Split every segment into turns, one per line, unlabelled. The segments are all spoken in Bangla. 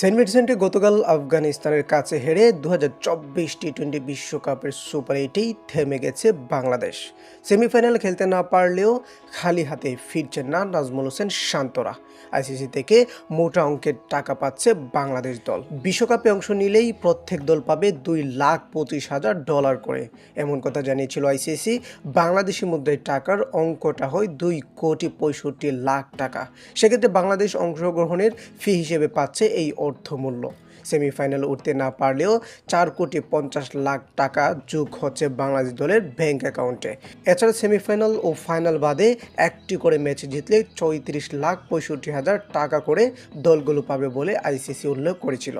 সেন্ট ভিনসেন্টে গতকাল আফগানিস্তানের কাছে হেরে দু হাজার চব্বিশ টি টোয়েন্টি বিশ্বকাপের সুপার এইটেই থেমে গেছে বাংলাদেশ। সেমিফাইনাল খেলতে না পারলেও খালি হাতে ফিরছেন না নাজমুল হোসেন শান্তরা। আইসিসি থেকে মোটা অঙ্কের টাকা পাচ্ছে বাংলাদেশ দল। বিশ্বকাপে অংশ নিলেই প্রত্যেক দল পাবে দুই লাখ পঁচিশ হাজার ডলার করে। এমন কথা জানিয়েছিল আইসিসি। বাংলাদেশি মুদ্রায় টাকার অঙ্কটা হয় দুই কোটি পঁয়ষট্টি লাখ টাকা। সেক্ষেত্রে বাংলাদেশ অংশগ্রহণের ফি হিসেবে পাচ্ছে এই অর্থমূল্য সেমিফাইনাল উঠতে না পারলেও চার কোটি পঞ্চাশ লাখ টাকা যোগ হচ্ছে বাংলাদেশ দলের ব্যাংক অ্যাকাউন্টে। এছাড়া সেমিফাইনাল ও ফাইনাল বাদে একটি করে ম্যাচ জিতলে চৌত্রিশ লাখ পঁয়ষট্টি হাজার টাকা করে দলগুলো পাবে বলে আইসিসি উল্লেখ করেছিল।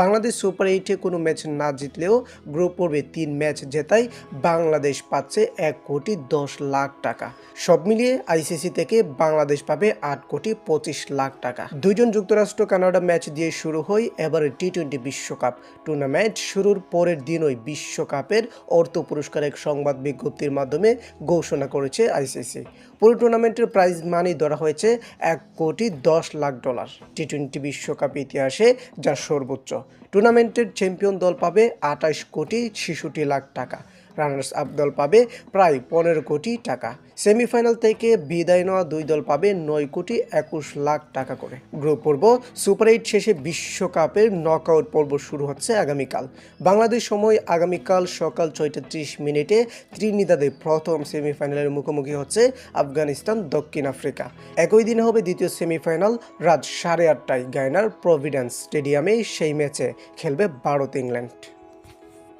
বাংলাদেশ সুপার এইটে কোনো ম্যাচ না জিতলেও গ্রুপ পর্বে তিন ম্যাচ জেতায় বাংলাদেশ পাচ্ছে এক কোটি দশ লাখ টাকা। সব মিলিয়ে আইসিসি থেকে বাংলাদেশ পাবে আট কোটি পঁচিশ লাখ টাকা। দুইজন যুক্তরাষ্ট্র কানাডা ম্যাচ দিয়ে শুরু হয় এবারে টি টোয়েন্টি বিশ্বকাপ টুর্নামেন্ট শুরুর পরের দিনই বিশ্বকাপের অর্থ পুরস্কার এক সংবাদ বিজ্ঞপ্তির মাধ্যমে ঘোষণা করেছে আইসিসি। পুরো টুর্নামেন্টের প্রাইজ মানি ধরা হয়েছে এক কোটি দশ লাখ ডলার টি টোয়েন্টি বিশ্বকাপ ইতিহাসে যা সর্বোচ্চ। টুর্নামেন্টের চ্যাম্পিয়ন দল পাবে আঠাশ কোটি ছেষট্টি লাখ টাকা। রানার্স আপ দল পাবে প্রায় পনেরো কোটি টাকা। সেমিফাইনাল থেকে বিদায় নেওয়া দুই দল পাবে নয় কোটি একুশ লাখ টাকা করে। গ্রুপ পর্ব সুপার এইট শেষে বিশ্বকাপের নকআউট পর্ব শুরু হচ্ছে আগামীকাল। বাংলাদেশ সময় আগামীকাল সকাল ছয়টা ত্রিশ মিনিটে ত্রিনিদাদে প্রথম সেমিফাইনালের মুখোমুখি হচ্ছে আফগানিস্তান দক্ষিণ আফ্রিকা। একই দিনে হবে দ্বিতীয় সেমিফাইনাল, রাত সাড়ে আটটায় গায়নার প্রভিডেন্স স্টেডিয়ামে সেই ম্যাচে খেলবে ভারত ইংল্যান্ড